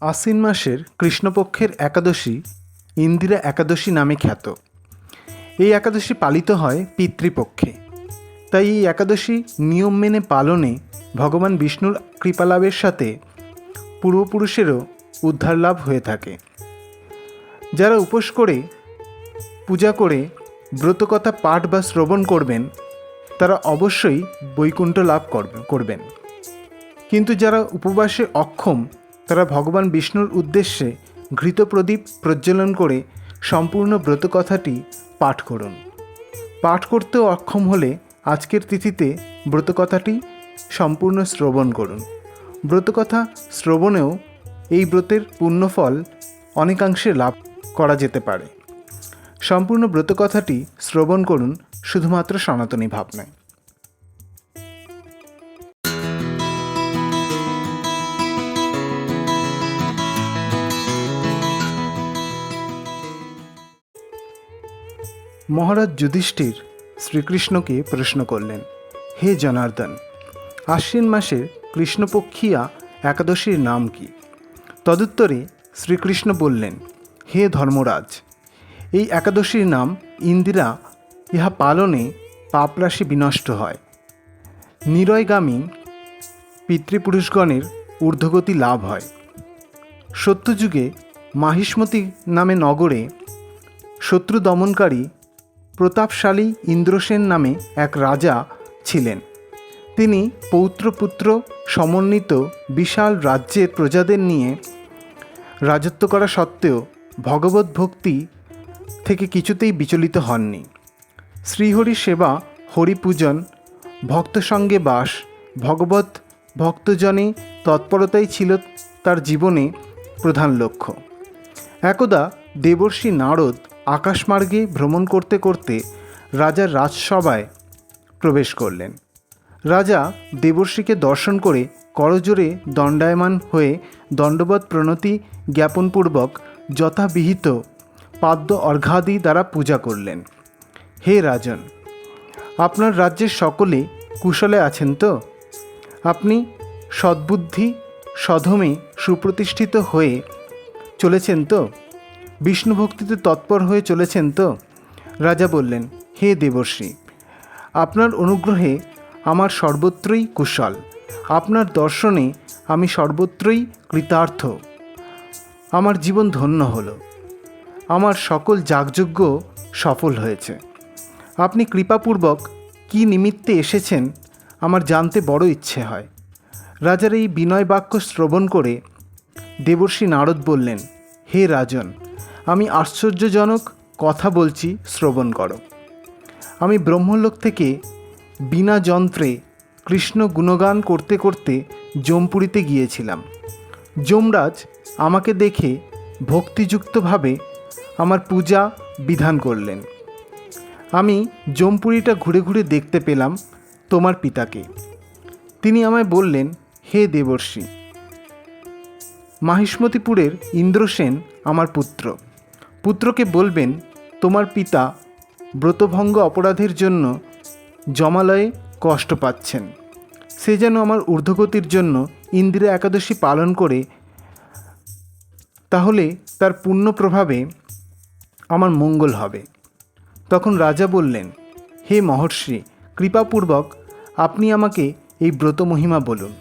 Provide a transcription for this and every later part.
আশ্বিন মাসের কৃষ্ণপক্ষের একাদশী ইন্দিরা একাদশী নামে খ্যাত। এই একাদশী পালিত হয় পিতৃপক্ষে। তাই এই একাদশী নিয়ম মেনে পালনে ভগবান বিষ্ণুর কৃপালাভের সাথে পূর্বপুরুষেরও উদ্ধার লাভ হয়ে থাকে। যারা উপোস করে, পূজা করে, ব্রতকথা পাঠ বা শ্রবণ করবেন, তারা অবশ্যই বৈকুণ্ঠ লাভ করবে- করবেন। কিন্তু যারা উপবাসে অক্ষম তারা ভগবান বিষ্ণুর উদ্দেশ্যে ঘৃত প্রদীপ প্রজ্বলন করে সম্পূর্ণ ব্রতকথাটি পাঠ করুন। পাঠ করতেও অক্ষম হলে আজকের তিথিতে ব্রতকথাটি সম্পূর্ণ শ্রবণ করুন। ব্রতকথা শ্রবণেও এই ব্রতের পুণ্যফল অনেকাংশে লাভ করা যেতে পারে। সম্পূর্ণ ব্রতকথাটি শ্রবণ করুন শুধুমাত্র সনাতনী ভাবনায়। মহারাজ যুধিষ্ঠির শ্রীকৃষ্ণকে প্রশ্ন করলেন, হে জনার্দন, আশ্বিন মাসের কৃষ্ণপক্ষিয়া একাদশীর নাম কি? তদুত্তরে শ্রীকৃষ্ণ বললেন, হে ধর্মরাজ, এই একাদশীর নাম ইন্দিরা, ইহা পালনে পাপরাশি বিনষ্ট হয়। নিরয়গামী পিতৃপুরুষগণের ঊর্ধ্বগতি লাভ হয়। সত্যযুগে মাহিষ্মতি নামে নগরে শত্রু দমনকারী প্রতাপশালী ইন্দ্রসেন নামে এক রাজা ছিলেন। তিনি পৌত্রপুত্র সমন্বিত বিশাল রাজ্যের প্রজাদের নিয়ে রাজত্ব করা সত্ত্বেও ভগবত ভক্তি থেকে কিছুতেই বিচলিত হননি। শ্রীহরি সেবা, হরিপূজন, ভক্ত সঙ্গে বাস, ভগবত ভক্তজনে তৎপরতাই ছিল তার জীবনে প্রধান লক্ষ্য। একদা দেবর্ষি নারদ আকাশমার্গে ভ্রমণ করতে করতে রাজার রাজসভায় প্রবেশ করলেন। রাজা দেবর্ষিকে দর্শন করে করজোরে দণ্ডায়মান হয়ে দণ্ডবত প্রণতি জ্ঞাপনপূর্বক যথাবিহিত পাদ্য অর্ঘাদি দ্বারা পূজা করলেন। হে রাজন, আপনার রাজ্যের সকলে কুশলে আছেন তো? আপনি সদ্বুদ্ধি সধমে সুপ্রতিষ্ঠিত হয়ে চলেছেন তো? বিষ্ণু ভক্তিতে তৎপর হয়ে চলেছেন তো? রাজা বললেন, হে দেবশ্রী আপনার অনুগ্রহে আমার সর্বত্রই কুশল। আপনার দর্শনে আমি সর্বত্রই কৃতার্থ। আমার জীবন ধন্য হলো। আমার সকল যাগযজ্ঞ সফল হয়েছে। আপনি কৃপাপূর্বক কি নিমিত্তে এসেছেন আমার জানতে বড় ইচ্ছে হয়। রাজার এই বিনয় বাক্য শ্রবণ করে দেবর্ষী নারদ বললেন, হে রাজন আমি আশ্চর্যজনক কথা বলছি, শ্রবণ করো। আমি ব্রহ্মলোক থেকে বিনা যন্ত্রে কৃষ্ণ গুণগান করতে করতে জমপুরিতে গিয়েছিলাম। যমরাজ আমাকে দেখে ভক্তিযুক্তভাবে আমার পূজা বিধান করলেন। আমি জমপুরিটা ঘুরে ঘুরে দেখতে পেলাম তোমার পিতাকে। তিনি আমায় বললেন, হে দেবর্ষী, মাহিষ্মতিপুরের ইন্দ্রসেন আমার পুত্র। পুত্রকে বলবেন, তোমার পিতা ব্রতভঙ্গ অপরাধের জন্য জমালয়ে কষ্ট পাচ্ছেন। সে যেন আমার ঊর্ধ্বগতির জন্য ইন্দিরা একাদশী পালন করে, তাহলে তার পুণ্য প্রভাবে আমার মঙ্গল হবে। তখন রাজা বললেন, হে মহর্ষি, কৃপাপূর্বক আপনি আমাকে এই ব্রত মহিমা বলুন।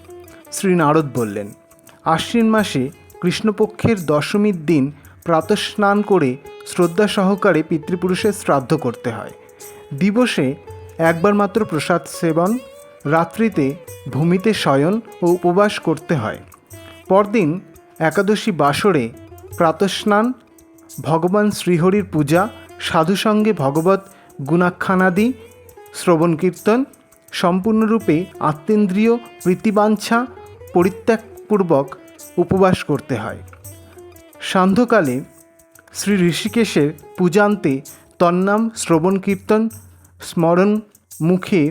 শ্রী নারদ বললেন, আশ্বিন মাসে কৃষ্ণপক্ষের দশমীর দিন প্রাতঃস্নান করে শ্রদ্ধা সহকারে পিতৃপুরুষের শ্রাদ্ধ করতে হয়। দিবসে একবার মাত্র প্রসাদ সেবন, রাত্রিতে ভূমিতে শয়ন ও উপবাস করতে হয়। পরদিন একাদশী বাসরে প্রাতঃস্নান, ভগবান শ্রীহরির পূজা সাধুসঙ্গে ভগবত গুণাখ্যানাদি, শ্রবণ কীর্তন, সম্পূর্ণরূপে আত্মেন্দ্রিয়, প্রীতিবাঞ্ছা, পরিত্যাগপূর্বক উপবাস করতে হয়। সান্ধ্যকালে শ্রী ঋষিকেশের পূজান্তে তন্নাম শ্রবণ কীর্তন স্মরণ মুখে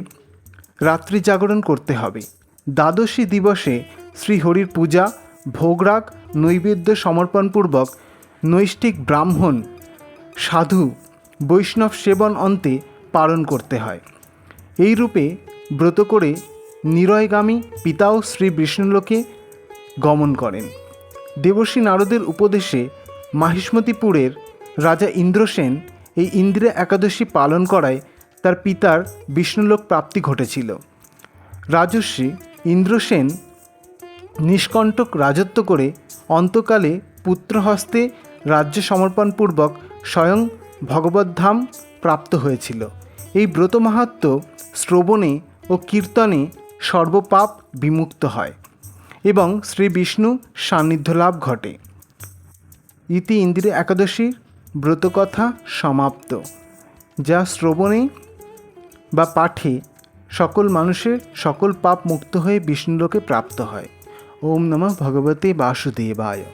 রাত্রি জাগরণ করতে হবে। দ্বাদশী দিবসে শ্রীহরির পূজা ভোগরাগ নৈবেদ্য সমর্পণপূর্বক নৈষ্ঠিক ব্রাহ্মণ, সাধু, বৈষ্ণব সেবন অন্তে পালন করতে হয়। এই রূপে ব্রত করে নিরয়গামী পিতাও শ্রী বিষ্ণুলোকে গমন করেন। দেবর্ষী নারদের উপদেশে মাহিষ্মতিপুরের রাজা ইন্দ্রসেন এই ইন্দিরা একাদশী পালন করায় তার পিতার বিষ্ণুলোক প্রাপ্তি ঘটেছিল। রাজর্ষি ইন্দ্রসেন নিষ্কণ্টক রাজত্ব করে অন্তকালে পুত্রহস্তে রাজ্য সমর্পণপূর্বক স্বয়ং ভগবদ্ধাম প্রাপ্ত হয়েছিল। এই ব্রত মাহাত্ম শ্রবণে ও কীর্তনে সর্বপাপ বিমুক্ত হয়। এবং শ্রী বিষ্ণু সান্নিধ্য লাভ ঘটে। ইতি ইন্দিরা একাদশীর ব্রতকথা সমাপ্ত, যা শ্রবণে বা পাঠে সকল মানুষের সকল পাপ মুক্ত হয়ে বিষ্ণুলোকে প্রাপ্ত হয়। ওম নমঃ ভগবতী বাসুদেবায়।